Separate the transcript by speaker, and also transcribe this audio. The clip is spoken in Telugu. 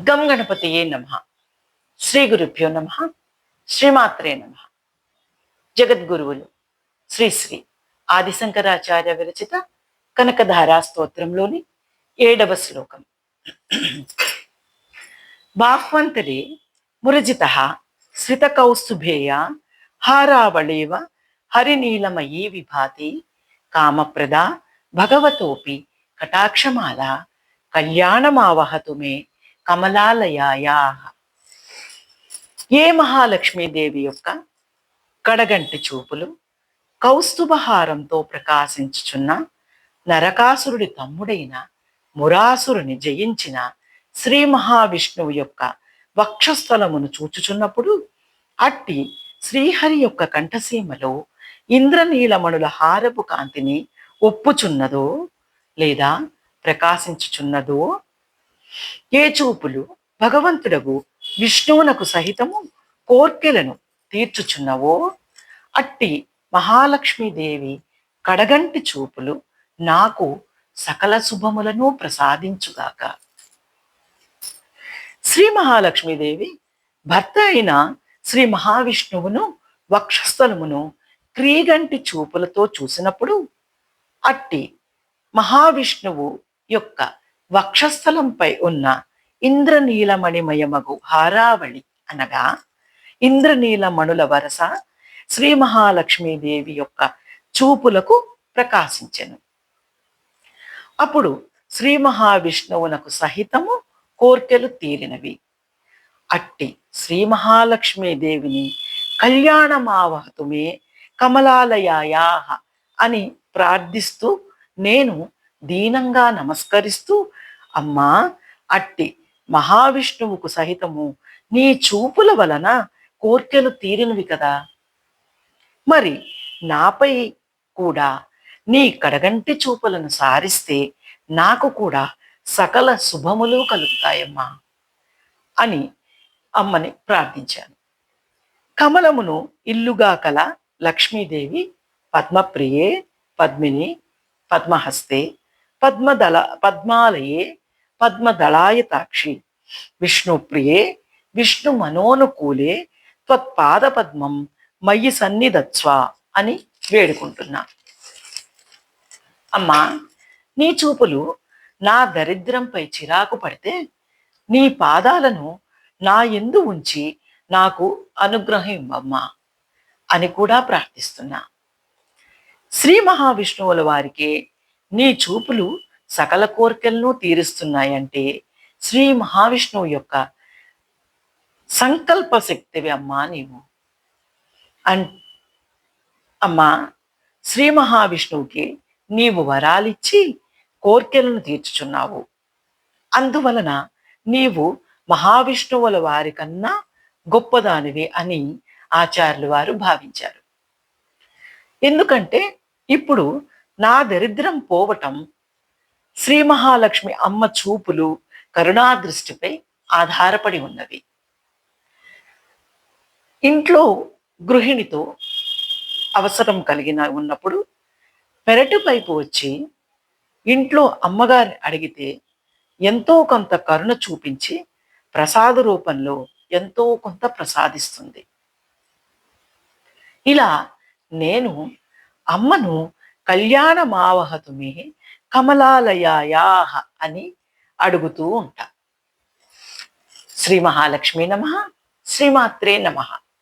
Speaker 1: గం గణపతియే నమ. శ్రీ గురుభ్యో నమ. శ్రీమాత్రే నమ. జగద్గురువులు శ్రీ శ్రీ ఆదిశంకరాచార్య విరచిత కనకధారా స్తోత్రంలోని ఏడవ శ్లోకం. బాహ్వంతరే మురజిత శ్రితకౌస్తుభేయ హారావళేవ హరినీలమయీ విభాతి కామప్రద భగవతోపి కటాక్షమాల కళ్యాణమావహతు మే కమలాలయాయా. ఏ మహాలక్ష్మీదేవి యొక్క కడగంటి చూపులు కౌస్తుభహారంతో ప్రకాశించుచున్న నరకాసురుడి తమ్ముడైన మురాసురుని జయించిన శ్రీ మహావిష్ణువు యొక్క వక్షస్థలమును చూచుచున్నప్పుడు అట్టి శ్రీహరి యొక్క కంఠసీమలో ఇంద్రనీలమణుల హారపు కాంతిని ఒప్పుచున్నదో లేదా ప్రకాశించుచున్నదో ఏ చూపులు భగవంతుడగు విష్ణువునకు సహితము కోర్కెలను తీర్చుచున్నవో? అట్టి మహాలక్ష్మీదేవి కడగంటి చూపులు నాకు సకల శుభములను ప్రసాదించుగాక. శ్రీ మహాలక్ష్మీదేవి భర్త అయిన శ్రీ మహావిష్ణువును వక్షస్థలమును క్రీగంటి చూపులతో చూసినప్పుడు అట్టి మహావిష్ణువు యొక్క వక్షస్థలంపై ఉన్న ఇంద్రనీలమణిమయమగు హారావళి అనగా ఇంద్రనీలమణుల వరస శ్రీ మహాలక్ష్మీదేవి యొక్క చూపులకు ప్రకాశించెను. అప్పుడు శ్రీ మహావిష్ణువునకు సహితము కోర్కెలు తీరినవి అట్టి శ్రీ మహాలక్ష్మీదేవిని కళ్యాణమావహతుమే కమలాలయాయా అని ప్రార్థిస్తూ నేను దీనంగా నమస్కరిస్తూ అమ్మా అట్టి మహావిష్ణువుకు సహితము నీ చూపుల వలన కోర్కెలు తీరినవి కదా. మరి నాపై కూడా నీ కడగంటి చూపులను సారిస్తే నాకు కూడా సకల శుభములు కలుగుతాయమ్మా అని అమ్మని ప్రార్థించాను. కమలమును ఇల్లుగా కల లక్ష్మీదేవి పద్మప్రియే పద్మిని పద్మహస్తే పద్మదళ పద్మాలయే పద్మదళాయతాక్షి. విష్ణుప్రియే విష్ణు మనోనుకూలే త్వత్పాద పద్మం మయ్యి సన్నిధత్స్వ అని వేడుకుంటున్నా. అమ్మా నీ చూపులు నా దరిద్రంపై చిరాకు పడితే నీ పాదాలను నా ఎందు ఉంచి నాకు అనుగ్రహం ఇవ్వమ్మా అని కూడా ప్రార్థిస్తున్నా. శ్రీ మహావిష్ణువుల వారికి నీ చూపులు సకల కోరికలను తీరుస్తున్నాయంటే శ్రీ మహావిష్ణువు యొక్క సంకల్ప శక్తివి అమ్మా నీవు. అన్ అమ్మా శ్రీ మహావిష్ణువుకి నీవు వరాలిచ్చి కోర్కెలను తీర్చుచున్నావు. అందువలన నీవు మహావిష్ణువుల వారి కన్నా గొప్పదానివి అని ఆచార్యులు వారు భావించారు. ఎందుకంటే ఇప్పుడు నా దరిద్రం పోవటం శ్రీ మహాలక్ష్మి అమ్మ చూపులు కరుణాదృష్టిపై ఆధారపడి ఉన్నది ఇంట్లో గృహిణితో అవసరం కలిగిన ఉన్నప్పుడు పెరటి పైపు వచ్చి ఇంట్లో అమ్మగారిని అడిగితే ఎంతో కొంత కరుణ చూపించి ప్రసాద రూపంలో ఎంతో కొంత ప్రసాదిస్తుంది. ఇలా నేను అమ్మను కళ్యాణమావహతుమే కమలాలయాయాహ అని అడుగుతూ ఉంటా. శ్రీ మహాలక్ష్మి నమ. శ్రీమాత్రే నమ.